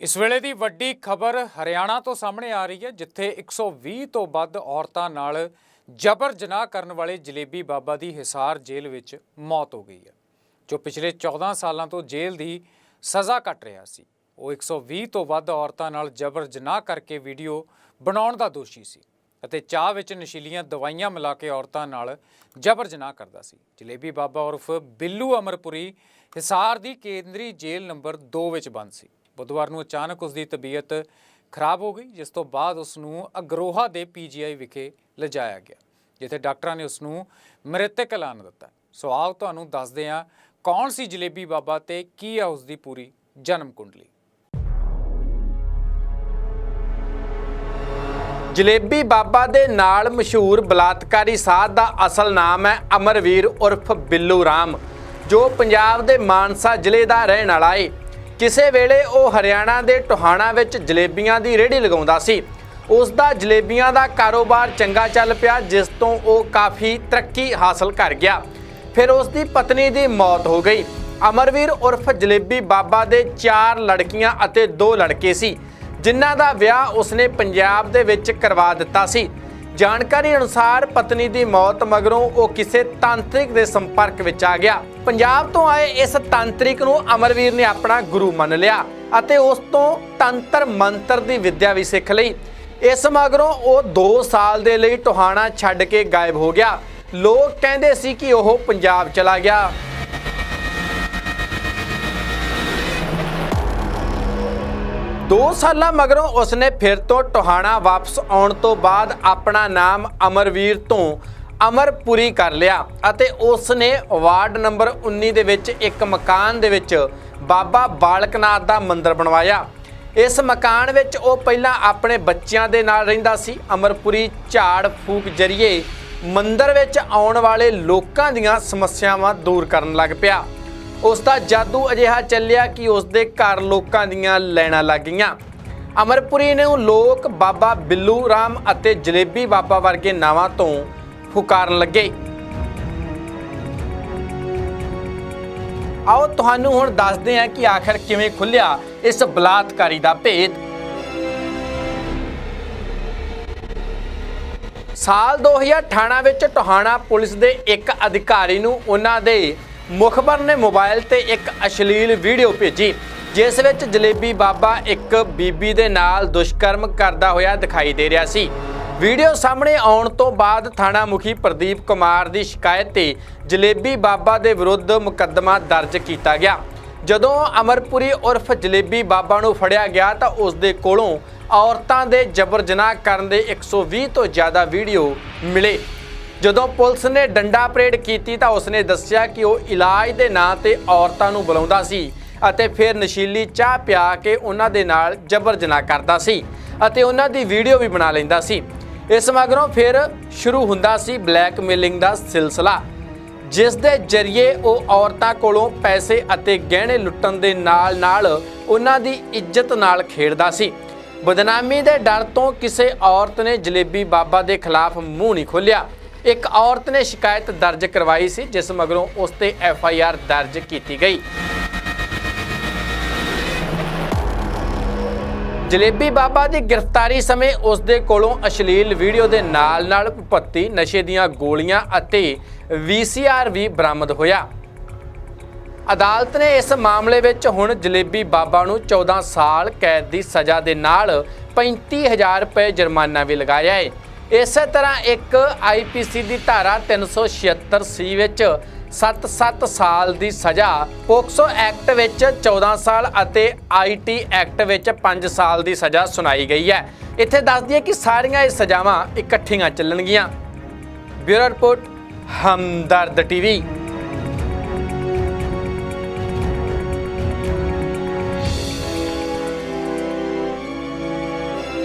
ਇਸ ਵੇਲੇ ਦੀ ਵੱਡੀ ਖਬਰ ਹਰਿਆਣਾ ਤੋਂ ਸਾਹਮਣੇ ਆ ਰਹੀ ਹੈ, ਜਿੱਥੇ 120 ਤੋਂ ਵੱਧ ਔਰਤਾਂ ਨਾਲ ਜਬਰ ਜਨਾਹ ਕਰਨ ਵਾਲੇ ਜਲੇਬੀ ਬਾਬਾ ਦੀ ਹਿਸਾਰ ਜੇਲ੍ਹ ਵਿੱਚ ਮੌਤ ਹੋ ਗਈ ਹੈ, ਜੋ ਪਿਛਲੇ 14 ਸਾਲਾਂ ਤੋਂ ਜੇਲ੍ਹ ਦੀ ਸਜ਼ਾ ਕੱਟ ਰਿਹਾ ਸੀ। ਉਹ 120 ਤੋਂ ਵੱਧ ਔਰਤਾਂ ਨਾਲ ਜਬਰ ਜਨਾਹ ਕਰਕੇ ਵੀਡੀਓ ਬਣਾਉਣ ਦਾ ਦੋਸ਼ੀ ਸੀ ਅਤੇ ਚਾਹ ਵਿੱਚ ਨਸ਼ੀਲੀਆਂ ਦਵਾਈਆਂ ਮਿਲਾ ਕੇ ਔਰਤਾਂ ਨਾਲ ਜਬਰ ਜਨਾਹ ਕਰਦਾ ਸੀ। ਜਲੇਬੀ ਬਾਬਾ ਉਰਫ ਬਿੱਲੂ ਅਮਰਪੁਰੀ ਹਿਸਾਰ ਦੀ ਕੇਂਦਰੀ ਜੇਲ੍ਹ ਨੰਬਰ 2 ਵਿੱਚ ਬੰਦ ਸੀ। ਬੁੱਧਵਾਰ ਨੂੰ ਅਚਾਨਕ ਉਸ ਦੀ ਤਬੀਅਤ ਖਰਾਬ ਹੋ ਗਈ, ਜਿਸ ਤੋਂ ਬਾਅਦ ਉਸ ਨੂੰ ਅਗਰੋਹਾ ਦੇ ਪੀਜੀਆਈ ਵਿਖੇ ਲਿਜਾਇਆ ਗਿਆ, ਜਿੱਥੇ ਡਾਕਟਰਾਂ ਨੇ ਉਸ ਨੂੰ ਮ੍ਰਿਤਕ ਐਲਾਨ ਦਿੱਤਾ। ਸੋ ਆਓ ਤੁਹਾਨੂੰ ਦੱਸਦੇ ਹਾਂ ਕੌਣ ਸੀ ਜਲੇਬੀ ਬਾਬਾ ਤੇ ਕੀ ਆ ਉਸ ਦੀ ਪੂਰੀ ਜਨਮ ਕੁੰਡਲੀ। ਜਲੇਬੀ ਬਾਬਾ ਦੇ ਨਾਲ ਮਸ਼ਹੂਰ ਬਲਾਤਕਾਰੀ ਸਾਧ ਦਾ ਅਸਲ ਨਾਮ ਹੈ ਅਮਰਵੀਰ ਉਰਫ ਬਿੱਲੂ ਰਾਮ, ਜੋ ਪੰਜਾਬ ਦੇ ਮਾਨਸਾ ਜ਼ਿਲ੍ਹੇ ਦਾ ਰਹਿਣ ਵਾਲਾ ਏ। ਕਿਸੇ ਵੇਲੇ ਉਹ ਹਰਿਆਣਾ ਦੇ ਟੋਹਾਣਾ ਵਿੱਚ ਜਲੇਬੀਆਂ ਦੀ ਰੇਹੜੀ ਲਗਾਉਂਦਾ ਸੀ। ਉਸ ਦਾ ਜਲੇਬੀਆਂ ਦਾ ਕਾਰੋਬਾਰ ਚੰਗਾ ਚੱਲ ਪਿਆ, ਜਿਸ ਤੋਂ ਉਹ ਕਾਫੀ ਤਰੱਕੀ ਹਾਸਲ ਕਰ ਗਿਆ। ਫਿਰ ਉਸ ਦੀ ਪਤਨੀ ਦੀ ਮੌਤ ਹੋ ਗਈ। ਅਮਰਵੀਰ ਉਰਫ ਜਲੇਬੀ ਬਾਬਾ ਦੇ ਚਾਰ ਲੜਕੀਆਂ ਅਤੇ ਦੋ ਲੜਕੇ ਸੀ, ਜਿਨ੍ਹਾਂ ਦਾ ਵਿਆਹ ਉਸਨੇ ਪੰਜਾਬ ਦੇ ਵਿੱਚ ਕਰਵਾ ਦਿੱਤਾ ਸੀ। ਜਾਣਕਾਰੀ ਅਨੁਸਾਰ ਪਤਨੀ ਦੀ ਮੌਤ ਮਗਰੋਂ ਉਹ ਕਿਸੇ ਤਾਂਤਰਿਕ ਦੇ ਸੰਪਰਕ ਵਿੱਚ ਆ ਗਿਆ। ਪੰਜਾਬ ਤੋਂ ਆਏ ਇਸ ਤਾਂਤਰਿਕ ਨੂੰ ਅਮਰਵੀਰ ਨੇ ਆਪਣਾ ਗੁਰੂ ਮੰਨ ਲਿਆ ਅਤੇ ਉਸ ਤੋਂ ਤੰਤਰ ਮੰਤਰ ਦੀ ਵਿੱਦਿਆ ਵੀ ਸਿੱਖ ਲਈ। ਇਸ ਮਗਰੋਂ ਉਹ 2 ਸਾਲ ਦੇ ਲਈ ਟੋਹਾਣਾ ਛੱਡ ਕੇ ਗਾਇਬ ਹੋ ਗਿਆ। ਲੋਕ ਕਹਿੰਦੇ ਸੀ ਕਿ ਉਹ ਪੰਜਾਬ ਚਲਾ ਗਿਆ। ਦੋ ਸਾਲਾਂ ਮਗਰੋਂ ਉਸਨੇ ਫਿਰ ਤੋਂ ਟੋਹਾਣਾ ਵਾਪਸ ਆਉਣ ਤੋਂ ਬਾਅਦ ਆਪਣਾ ਨਾਮ ਅਮਰਵੀਰ ਤੋਂ ਅਮਰਪੁਰੀ ਕਰ ਲਿਆ ਅਤੇ ਉਸ ਨੇ ਵਾਰਡ ਨੰਬਰ 19 ਦੇ ਵਿੱਚ ਇੱਕ ਮਕਾਨ ਦੇ ਵਿੱਚ ਬਾਬਾ ਬਾਲਕਨਾਥ ਦਾ ਮੰਦਿਰ ਬਣਵਾਇਆ। ਇਸ ਮਕਾਨ ਵਿੱਚ ਉਹ ਪਹਿਲਾਂ ਆਪਣੇ ਬੱਚਿਆਂ ਦੇ ਨਾਲ ਰਹਿੰਦਾ ਸੀ। ਅਮਰਪੁਰੀ ਝਾੜ ਫੂਕ ਜਰੀਏ ਮੰਦਿਰ ਵਿੱਚ ਆਉਣ ਵਾਲੇ ਲੋਕਾਂ ਦੀਆਂ ਸਮੱਸਿਆਵਾਂ ਦੂਰ ਕਰਨ ਲੱਗ ਪਿਆ। ਉਸ ਦਾ ਜਾਦੂ ਅਜਿਹਾ ਚੱਲਿਆ ਕਿ ਉਸ ਦੇ ਘਰ ਲੋਕਾਂ ਦੀਆਂ ਲੈਣਾ ਲੱਗ ਗਈਆਂ। ਅਮਰਪੁਰੀ ਨੂੰ ਲੋਕ ਬਾਬਾ ਬਿੱਲੂ ਰਾਮ ਅਤੇ ਜਲੇਬੀ ਬਾਬਾ ਵਰਗੇ ਨਾਵਾਂ ਤੋਂ ਪੁਕਾਰਨ ਲੱਗੇ। ਆਓ ਤੁਹਾਨੂੰ ਹੁਣ ਦੱਸਦੇ ਹਾਂ ਕਿ ਆਖਰ ਕਿਵੇਂ ਖੁੱਲਿਆ ਇਸ ਬਲਾਤਕਾਰੀ ਦਾ ਭੇਦ। ਸਾਲ 2018 ਵਿੱਚ ਟੋਹਾਣਾ ਪੁਲਿਸ ਦੇ ਇੱਕ ਅਧਿਕਾਰੀ ਨੂੰ ਉਹਨਾਂ ਦੇ ਮੁਖਬਰ ਨੇ ਮੋਬਾਈਲ ਤੇ ਇੱਕ ਅਸ਼ਲੀਲ ਵੀਡੀਓ ਭੇਜੀ, ਜਿਸ ਵਿੱਚ ਜਲੇਬੀ ਬਾਬਾ ਇੱਕ ਬੀਬੀ ਦੇ ਨਾਲ ਦੁਸ਼ਕਰਮ ਕਰਦਾ ਹੋਇਆ ਦਿਖਾਈ ਦੇ ਰਿਹਾ ਸੀ। ਵੀਡੀਓ ਸਾਹਮਣੇ ਆਉਣ ਤੋਂ ਬਾਅਦ ਥਾਣਾ ਮੁਖੀ ਪ੍ਰਦੀਪ ਕੁਮਾਰ ਦੀ ਸ਼ਿਕਾਇਤ ਤੇ ਜਲੇਬੀ ਬਾਬਾ ਦੇ ਵਿਰੁੱਧ ਮੁਕੱਦਮਾ ਦਰਜ ਕੀਤਾ ਗਿਆ। ਜਦੋਂ ਅਮਰਪੁਰੀ ਉਰਫ ਜਲੇਬੀ ਬਾਬਾ ਨੂੰ ਫੜਿਆ ਗਿਆ ਤਾਂ ਉਸ ਦੇ ਕੋਲੋਂ ਔਰਤਾਂ ਦੇ ਜਬਰ ਜਨਾਹ ਕਰਨ ਦੇ 120 ਤੋਂ ਜ਼ਿਆਦਾ ਵੀਡੀਓ ਮਿਲੇ। ਜਦੋਂ ਪੁਲਿਸ ਨੇ ਡੰਡਾ ਪਰੇਡ ਕੀਤੀ ਤਾਂ ਉਸਨੇ ਦੱਸਿਆ ਕਿ ਉਹ ਇਲਾਜ ਦੇ ਨਾਂ ਤੇ ਔਰਤਾਂ ਨੂੰ ਬੁਲਾਉਂਦਾ ਸੀ ਅਤੇ ਫਿਰ ਨਸ਼ੀਲੀ ਚਾਹ ਪਿਆ ਕੇ ਉਹਨਾਂ ਦੇ ਨਾਲ ਜਬਰ ਜਨਾਹ ਕਰਦਾ ਸੀ ਅਤੇ ਉਹਨਾਂ ਦੀ ਵੀਡੀਓ ਵੀ ਬਣਾ ਲੈਂਦਾ ਸੀ। ਇਸ ਮਗਰੋਂ ਫਿਰ ਸ਼ੁਰੂ ਹੁੰਦਾ ਸੀ ਬਲੈਕਮੇਲਿੰਗ ਦਾ ਸਿਲਸਿਲਾ, ਜਿਸ ਦੇ ਜ਼ਰੀਏ ਉਹ ਔਰਤਾਂ ਕੋਲੋਂ ਪੈਸੇ ਅਤੇ ਗਹਿਣੇ ਲੁੱਟਣ ਦੇ ਨਾਲ-ਨਾਲ ਉਹਨਾਂ ਦੀ ਇੱਜ਼ਤ ਨਾਲ ਖੇਡਦਾ ਸੀ। ਬਦਨਾਮੀ ਦੇ ਡਰ ਤੋਂ ਕਿਸੇ ਔਰਤ ਨੇ ਜਲੇਬੀ ਬਾਬਾ ਦੇ ਖਿਲਾਫ ਮੂੰਹ ਨਹੀਂ ਖੋਲ੍ਹਿਆ। ਇੱਕ ਔਰਤ ਨੇ ਸ਼ਿਕਾਇਤ ਦਰਜ ਕਰਵਾਈ ਸੀ, ਜਿਸ ਮਗਰੋਂ ਉਸ ਤੇ ਐਫ ਆਈ ਆਰ ਦਰਜ ਕੀਤੀ ਗਈ। ਜਲੇਬੀ ਬਾਬਾ ਦੀ ਗ੍ਰਿਫਤਾਰੀ ਸਮੇਂ ਉਸ ਦੇ ਕੋਲੋਂ ਅਸ਼ਲੀਲ ਵੀਡੀਓ ਦੇ ਨਾਲ-ਨਾਲ ਭੱਤੀ ਨਸ਼ੇ ਦੀਆਂ ਗੋਲੀਆਂ ਅਤੇ ਵੀਸੀਆਰ ਵੀ ਬਰਾਮਦ ਹੋਇਆ। ਅਦਾਲਤ ਨੇ ਇਸ ਮਾਮਲੇ ਵਿੱਚ ਹੁਣ ਜਲੇਬੀ ਬਾਬਾ ਨੂੰ 14 ਸਾਲ ਕੈਦ ਦੀ ਸਜ਼ਾ ਦੇ ਨਾਲ 35000 ਰੁਪਏ ਜੁਰਮਾਨਾ ਵੀ ਲਗਾਇਆ ਹੈ। ਇਸੇ ਤਰ੍ਹਾਂ ਇੱਕ ਆਈਪੀਸੀ ਦੀ ਧਾਰਾ 376 ਸੀ ਵਿੱਚ 7-7 ਸਾਲ ਦੀ ਸਜ਼ਾ, ਪੋਕਸੋ ਐਕਟ ਵਿੱਚ 14 ਸਾਲ ਅਤੇ ਆਈਟੀ ਐਕਟ ਵਿੱਚ 5 ਸਾਲ ਦੀ ਸਜ਼ਾ ਸੁਣਾਈ ਗਈ ਹੈ। ਇੱਥੇ ਦੱਸ ਦਈਏ ਕਿ ਸਾਰੀਆਂ ਇਹ ਸਜ਼ਾਵਾਂ ਇਕੱਠੀਆਂ ਚੱਲਣਗੀਆਂ। Bureau report, Hamdard TV.